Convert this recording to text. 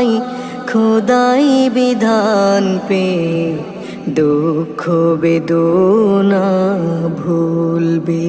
পাই খোদাই বিধান পে দুঃখ বেদনা ভুলবে।